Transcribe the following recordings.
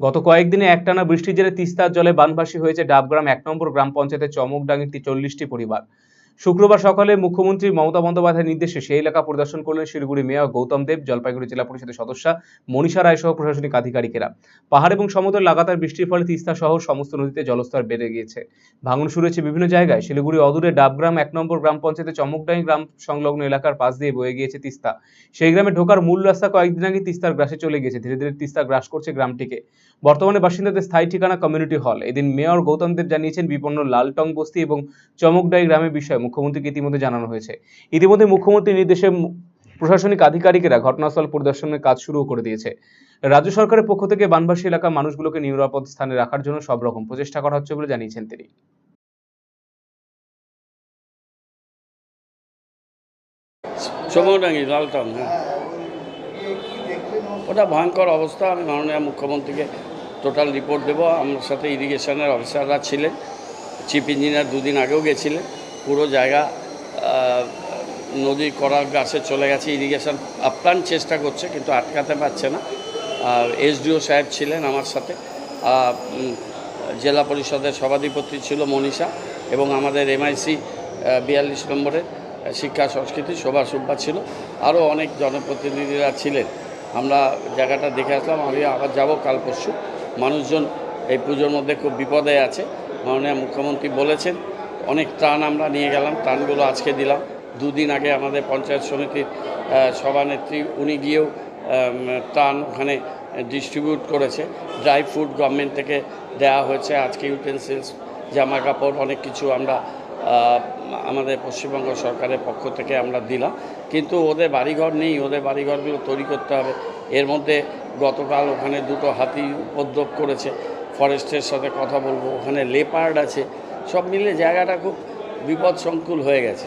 গত কয়েকদিনে একটানা বৃষ্টির জেরে তিস্তার জলে বানভাসী হয়েছে ডাবগ্রাম এক নম্বর গ্রাম পঞ্চায়েতের চমকডাঙ্গির চল্লিশটি পরিবার। শুক্রবার সকালে মুখ্যমন্ত্রী মমতা বন্দ্যোপাধ্যায়ের নির্দেশে সেই এলাকা পরিদর্শন করলেন শিলিগুড়ি মেয়র গৌতম দেব, জলপাইগুড়ি জেলা পরিষদের সদস্যা মনীষা রায় সহ প্রশাসনিক আধিকারিকেরা। পাহাড় এবং সমতল লাগাতার বৃষ্টির ফলে তিস্তা সহ সমস্ত নদীতে জলস্তর বেড়ে গিয়েছে। ভাঙন শুরু হয়েছে বিভিন্ন জায়গায়। শিলিগুড়ি অদূরে ডাবগ্রাম, এক নম্বর গ্রাম পঞ্চায়েতের চমকডাই গ্রাম সংলগ্ন এলাকার পাশ দিয়ে বয়ে গিয়েছে তিস্তা। সেই গ্রামে ঢোকার মূল রাস্তা কয়েকদিন আগে তিস্তার গ্রাসে চলে গিয়েছে। ধীরে ধীরে তিস্তা গ্রাস করছে গ্রামটিকে। বর্তমানে বাসিন্দাদের স্থায়ী ঠিকানা কমিউনিটি হল। এদিন মেয়র গৌতম দেব জানিয়েছেন, বিপন্ন লালটং বস্তি এবং চমকডাই গ্রামের বিষয়ে মুখ্যমন্ত্রীকে ইতিমধ্যে জানানো হয়েছে? ইতিমধ্যে মুখ্যমন্ত্রীর নির্দেশে প্রশাসনিক আধিকারিকেরা ঘটনাস্থল পরিদর্শনের কাজ শুরু করে দিয়েছে। রাজ্য সরকারের পক্ষ থেকে বানবাসী এলাকার মানুষগুলোকে নিরাপদ স্থানে রাখার জন্য সব রকম প্রচেষ্টা করা হচ্ছে বলে জানিয়েছেন তিনি। লালটন হ্যাঁ। ওটা ভয়ঙ্কর অবস্থা। আমি মাননীয় মুখ্যমন্ত্রীকে টোটাল রিপোর্ট দেবো। আমার সাথে ইরিগেশনের অফিসাররা ছিলেন। চিফ ইঞ্জিনিয়ার দুদিন আগেও গেছিলেন। পুরো জায়গা নদী করার গাছে চলে গেছে ইরিগেশন আপ্রাণ চেষ্টা করছে, কিন্তু আটকাতে পারছে না। আর এসডিও সাহেব ছিলেন আমার সাথে। জেলা পরিষদের সভাধিপতি ছিল মনীষা এবং আমাদের এমআইসি বিয়াল্লিশ নম্বরের শিক্ষা সংস্কৃতি শোভা সুব্বা ছিল। আরও অনেক জনপ্রতিনিধিরা ছিলেন। আমরা জায়গাটা দেখে আসলাম, আমি আবার যাব কাল পরশু। মানুষজন এই পুজোর মধ্যে খুব বিপদে আছে। মাননীয় মুখ্যমন্ত্রী বলেছেন অনেক ত্রাণ আমরা নিয়ে গেলাম, ত্রাণগুলো আজকে দিলাম। দুদিন আগে আমাদের পঞ্চায়েত সমিতির সভানেত্রী, উনি গিয়েও ত্রাণ ওখানে ডিস্ট্রিবিউট করেছে। ড্রাই ফুড গভর্নমেন্ট থেকে দেওয়া হয়েছে। আজকে ইউটেন্সিলস জামা কাপড় অনেক কিছু আমরা আমাদের পশ্চিমবঙ্গ সরকারের পক্ষ থেকে আমরা দিলাম। কিন্তু ওদের বাড়িঘর নেই, ওদের বাড়িঘরগুলো তৈরি করতে হবে। এর মধ্যে গতকাল ওখানে দুটো হাতি উপদ্রব করেছে। ফরেস্টের সাথে কথা বলব। ওখানে লেপার্ড আছে। সব মিলে জায়গাটা খুব বিপদসংকুল হয়ে গেছে।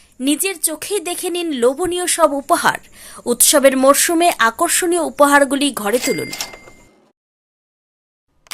নিজের চোখেই দেখে নিন লোভনীয় সব উপহার। উৎসবের মরশুমে আকর্ষণীয় উপহারগুলি ঘরে তুলুন।